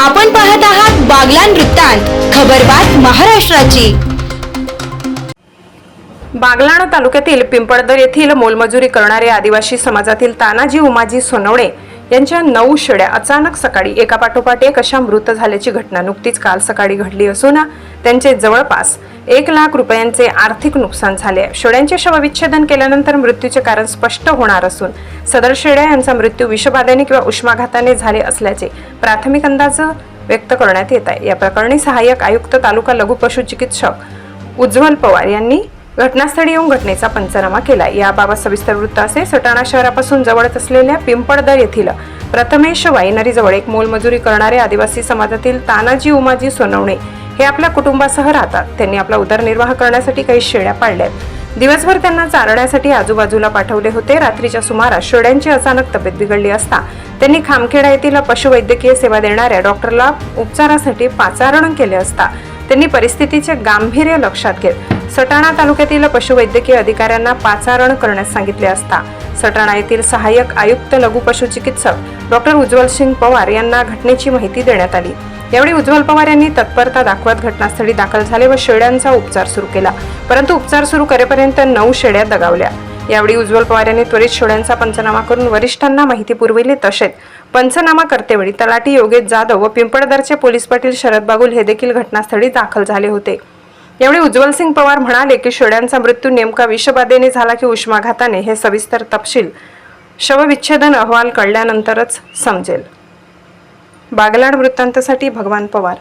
आपण पाहत आहात बागलान वृत्तांत खबरबात महाराष्ट्राची. बागलाण तालुक्यातील पिंपळदर येथील मोलमजुरी करणारे आदिवासी समाजातील तानाजी उमाजी सोनवणे यांच्या नऊ शेळ्या अचानक सकाळी एका पाठोपाठ एक अशा मृत झाल्याची घटना नुकतीच काल सकाळी घडली असून त्यांचे जवळपास एक लाख रुपयांचे आर्थिक नुकसान झाले आहे. शेळ्यांचे शवविच्छेदन केल्यानंतर मृत्यूचे कारण स्पष्ट होणार असून सदर शेळ्या यांचा मृत्यू विषबाधेने किंवा उष्माघाताने झाले असल्याचे प्राथमिक अंदाज व्यक्त करण्यात येत आहे या प्रकरणी सहाय्यक आयुक्त तालुका लघु पशुचिकित्सक उज्ज्वल पवार यांनी घटनास्थळी येऊन घटनेचा पंचनामा केला. याबाबत सविस्तर वृत्त असे सटाणा शहरापासून जवळच असलेल्या पिंपळदर येथील प्रथमेश वाईनरी जवळ एक मोलमजुरी करणारे आदिवासी समाजातील तानाजी उमाजी सोनवणे हे आपल्या कुटुंबासह राहतात. त्यांनी आपला उदरनिर्वाह करण्यासाठी काही शेळ्या पाळल्यात. दिवसभर त्यांना चारण्यासाठी आजूबाजूला पाठवले होते. रात्रीच्या सुमारास शेळ्यांची अचानक तब्येत बिघडली असता त्यांनी खामखेडा येथील पशुवैद्यकीय सेवा देणाऱ्या डॉक्टरला उपचारासाठी पाचारण केले असता त्यांनी परिस्थितीचे गांभीर्य लक्षात घेत सटाणा तालुक्यातील पशुवैद्यकीय अधिकाऱ्यांना पाचारण करण्यास सांगितले असता सटाणा येथील सहाय्यक आयुक्त लघु पशुचिकित्सक डॉक्टर उज्ज्वल सिंग पवार यांना घटनेची माहिती देण्यात आली. यावेळी उज्ज्वल पवार यांनी तत्परता दाखवत घटनास्थळी दाखल झाले व शेळ्यांचा उपचार सुरू केला. परंतु उपचार सुरू करेपर्यंत नऊ शेळ्या दगावल्या. यावेळी उज्ज्वल पवार यांनी त्वरित शोड्यांचा पंचनामा करून वरिष्ठांना माहिती पुरविली तसेच पंचनामा करतेवेळी तलाठी योगेश जाधव व पिंपळदरचे पोलीस पाटील शरद बागुल हे देखील घटनास्थळी दाखल झाले होते. यावेळी उज्ज्वल सिंग पवार म्हणाले की शेळ्यांचा मृत्यू नेमका विषबाधेने झाला की उष्माघाताने हे सविस्तर तपशील शवविच्छेदन अहवाल कळल्यानंतरच समजेल. बागलाड वृत्तांतासाठी भगवान पवार.